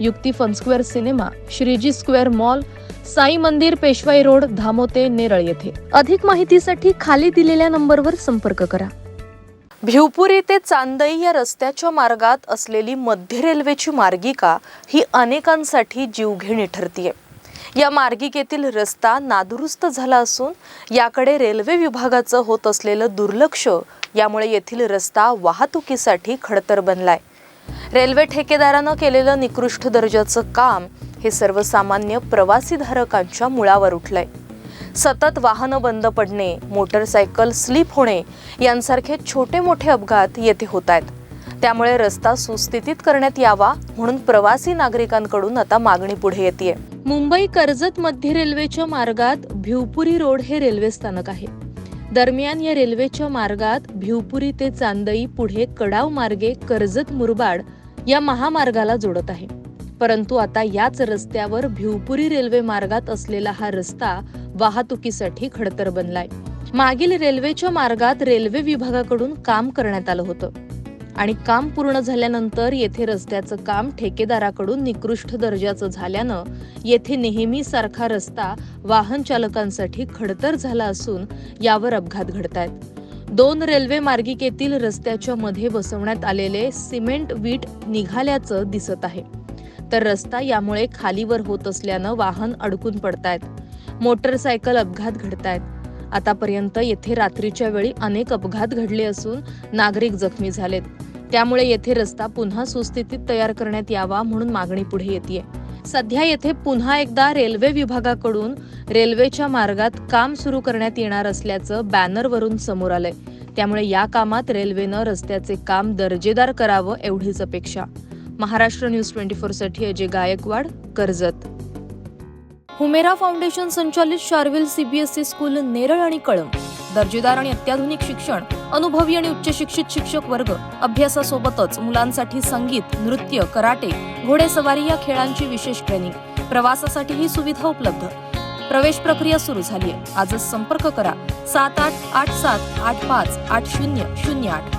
युक्ती fun square cinema Shriji square mall Sai Mandir Peshwai road धामोते Neral येथे. अधिक माहितीसाठी खाली दिलेल्या नंबरवर संपर्क करा. भिवपुरी ते चांदई या रस्त्याच्या मार्गात असलेली मध्य रेल्वेची मार्गिका ही अनेकांसाठी जीवघेणी ठरतीये. या मार्गिकेतील रस्ता नादुरुस्त झाला असून याकडे रेल्वे विभागाचं होत असलेलं दुर्लक्ष यामुळे येथील रस्ता वाहतुकीसाठी खडतर बनलाय. रेल्वे ठेकेदारानं केलेलं निकृष्ट दर्जाचं काम हे सर्वसामान्य प्रवासीधारकांच्या मुळावर उठलंय. सतत वाहनं बंद पडणे मोटरसायकल स्लिप होणे यांसारखे छोटे मोठे अपघात येथे होत आहेत त्यामुळे रस्ता सुस्थितीत करण्यात यावा म्हणून प्रवासी नागरिकांकडून आता मागणी पुढे येते मुंबई कर्जत मध्य रेल्वेच्या मार्गात भिवपुरी रोड हे रेल्वे स्थानक आहे. दरम्यान या रेल्वेच्या मार्गात भिवपुरी ते चांदई पुढे कडाव मार्गे कर्जत मुरबाड या महामार्गाला जोडत आहे. परंतु आता याच रस्त्यावर भिवपुरी रेल्वे मार्गात असलेला हा रस्ता वाहतुकीसाठी खडतर बनलाय. मागील रेल्वेच्या मार्गात रेल्वे विभागाकडून काम करण्यात आलं होतं. आणि काम पूर्ण झाल्यानंतर येथे रस्त्याचं काम ठेकेदाराकडून निकृष्ट दर्जाचं झाल्यानं येथे नेहमी सारखा रस्ता वाहन चालकांसाठी खडतर झाला असून यावर अपघात घडतायत. दोन रेल्वे मार्गिकेतील रस्त्याच्या मध्ये बसवण्यात आलेले सिमेंट वीट निघाल्याचं दिसत आहे. तर रस्ता यामुळे खालीवर होत असल्यानं वाहन अडकून पडतायत. मोटरसायकल अपघात घडतायत. आतापर्यंत येथे रात्रीच्या वेळी अनेक अपघात घडले असून नागरिक जखमी झालेत. त्यामुळे येथे रस्ता पुन्हा सुस्थितीत तयार करण्यात यावा म्हणून मागणी पुढे येते सध्या येथे पुन्हा एकदा रेल्वे विभागाकडून रेल्वेच्या मार्गात काम सुरू करण्यात येणार असल्याचं बॅनरवरून समोर आलंय. त्यामुळे या कामात रेल्वेनं रस्त्याचे काम दर्जेदार करावं एवढीच अपेक्षा. महाराष्ट्र न्यूज ट्वेंटी फोरसाठी अजय गायकवाड कर्जत. हुमेरा फाउंडेशन संचालित शार्विल सीबीएसई स्कूल नेरळ आणि कळंब. दर्जेदार आणि अत्याधुनिक शिक्षण अनुभवी आणि उच्च शिक्षित शिक्षक वर्ग अभ्यासासोबतच मुलांसाठी संगीत नृत्य कराटे घोडेसवारी या खेळांची विशेष ट्रेनिंग प्रवासासाठी ही सुविधा उपलब्ध. प्रवेश प्रक्रिया सुरू झाली आहे आजच संपर्क करा. सात आठ आठ सात आठ पाच आठ शून्य शून्य आठ.